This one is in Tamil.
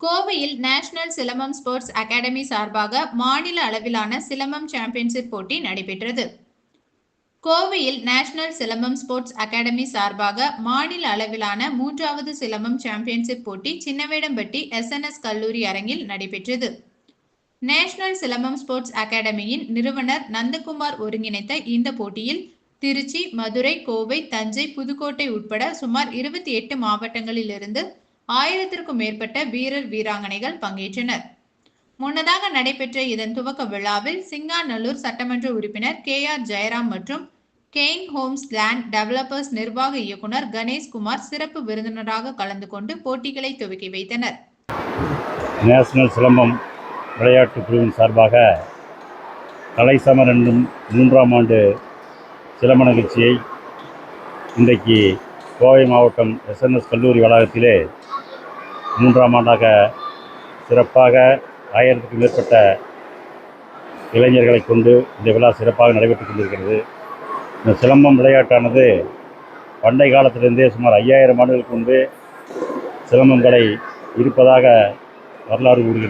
கோவையில் நேஷனல் சிலம்பம் ஸ்போர்ட்ஸ் அகாடமி சார்பாக மாநில அளவிலான சிலம்பம் சாம்பியன்ஷிப் போட்டி நடைபெற்றது. கோவையில் நேஷனல் சிலம்பம் ஸ்போர்ட்ஸ் அகாடமி சார்பாக மாநில அளவிலான மூன்றாவது சிலம்பம் சாம்பியன்ஷிப் போட்டி சின்னவேடம்பட்டி எஸ்என்எஸ் கல்லூரி அரங்கில் நடைபெற்றது. நேஷனல் சிலம்பம் ஸ்போர்ட்ஸ் அகாடமியின் நிறுவனர் நந்தகுமார் ஒருங்கிணைத்த இந்த போட்டியில் திருச்சி மதுரை கோவை தஞ்சை புதுக்கோட்டை உட்பட சுமார் இருபத்தி எட்டு மாவட்டங்களிலிருந்து ஆயிரத்திற்கும் மேற்பட்ட வீரர் வீராங்கனைகள் பங்கேற்றனர். முன்னதாக நடைபெற்ற இதன் துவக்க விழாவில் சிங்காநல்லூர் சட்டமன்ற உறுப்பினர் கே ஆர் ஜெயராம் மற்றும் கெயின் ஹோம்ஸ் லேண்ட் டெவலப்பர்ஸ் நிர்வாக இயக்குனர் கணேஷ்குமார் சிறப்பு விருந்தினராக கலந்து கொண்டு போட்டிகளை துவக்கி வைத்தனர். நேஷனல் சிலம்பம் விளையாட்டுக் குழுவின் சார்பாக கலைசமர் என்னும் மூன்றாம் ஆண்டு சிலம்ப நிகழ்ச்சியை இன்றைக்கு கோவை மாவட்டம் எஸ்என்எஸ் கல்லூரி வளாகத்திலே மூன்றாம் ஆண்டாக சிறப்பாக ஆயிரத்துக்கும் மேற்பட்ட இளைஞர்களை கொண்டு இந்த விழா சிறப்பாக நடைபெற்றுக் கொண்டிருக்கிறது. இந்த சிலம்பம் விளையாட்டானது பண்டை காலத்திலிருந்தே சுமார் ஐயாயிரம் ஆண்டுகளுக்கு முன்பு சிலம்பங்களை இருப்பதாக வரலாறு கூறுகிறது.